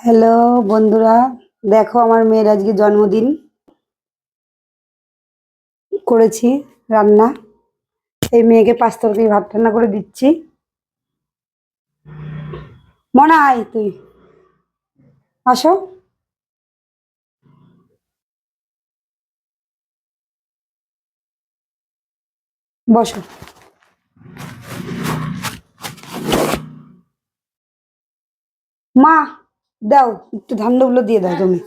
Hello বন্ধুরা, দেখো আমার মেয়ের আজকে জন্মদিন। করেছি রান্না। এই মেয়েকে পাঁচ তরকারি ভাত রান্না করে দিচ্ছি। মনে, আয় তুই। আসো। বসো। মা দাও একটু ধান্ডগুলো দিয়ে দাও তুমি।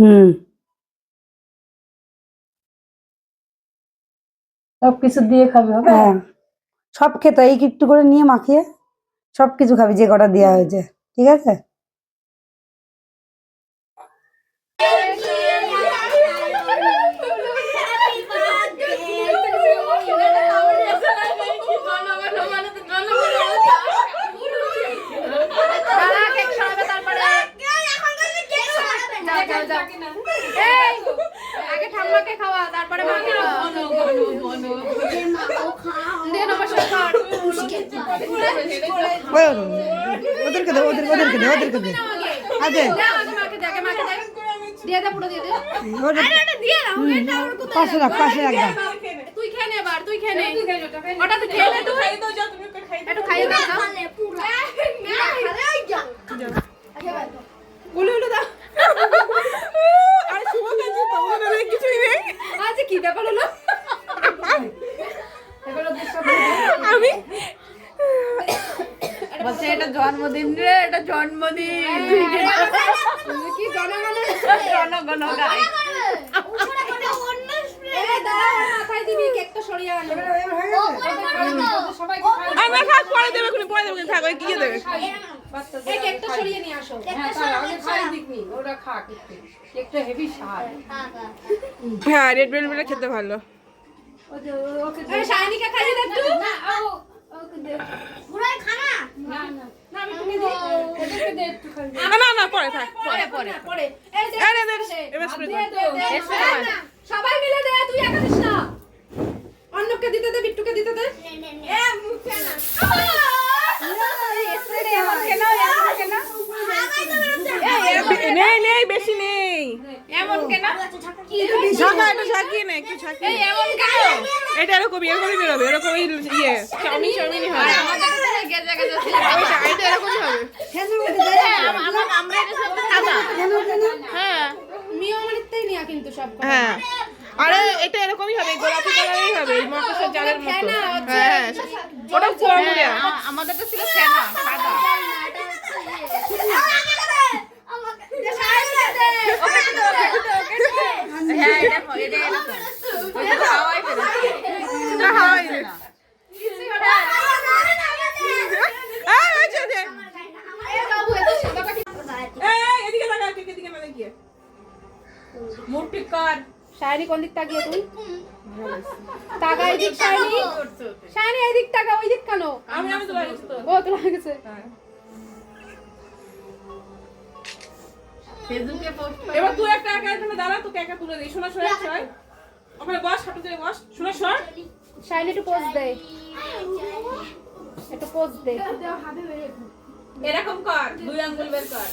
হুম। সব কিছু দিয়ে খাবে হবে? হ্যাঁ। সব খেতে এই একটু করে নিয়ে মাখিয়ে সব কিছু খাবি যে কটা দেওয়া হয়েছে। ঠিক আছে? আগে ঠাম্মাকে খাওয়া তারপরে মাকে খাওয়া দে ওদেরকে ওদেরকে দে ওদেরকে দে। আগে দাও পাশে রাখ পাশে রাখ। তুই খেয়ে নে। এবার তুই খেয়ে নে ওটা তুই খেয়ে নে। তুই একটু খাইয়ে দাও না বলে হলো দাও আচ্ছা কি ব্যাপার হলো আমি বলছে এটা জন্মদিন রে এটা জন্মদিন কি জনগণ গায় আমি থাক পরে দেবে পরে দেবে থাক কি দেবে এই সরিয়ে নিয়ে আসো হ্যাঁ রেড ভেলভেটটা খেতে ভালো। একটু। একটু সবাই মিলে দে তুই একা দিস না। অন্যকে দিতে দে বিট্টুকে দিতে দে। মুখে না। ঝাঁকা একটু ঝাঁকিয়ে নে একটু ঝাঁকিয়ে এটা এরকম এরকমই বেরোবে এরকম ইয়ে চাউমিন চাউমিনই হবে। আমাদের ছিল এটা এরকমই হবে। এটা হ্যাঁ। হ্যাঁ। আরে এটা এরকমই হবে গোলাপি কালারই হবে মকসের জালের মতো। হ্যাঁ ওটা ফেনা সাদা। শায়নি কোন দিক তাকিয়ে তুই? টাকা এদিক শায়নি। শায়নি এদিক টাকা ওই দিক কেন? আমি আমি তো লাগিস তো ও তো লাগছে এবার তুই একটা একা এখানে দাঁড়া তোকে একা তুলে দিই। শোনা শোনা ছয় ওখানে বস হাঁটু দিয়ে বস। শোনা শোন। শায়নি একটু পোজ দে। একটু পোজ দে। এরকম কর দুই আঙ্গুল বের কর।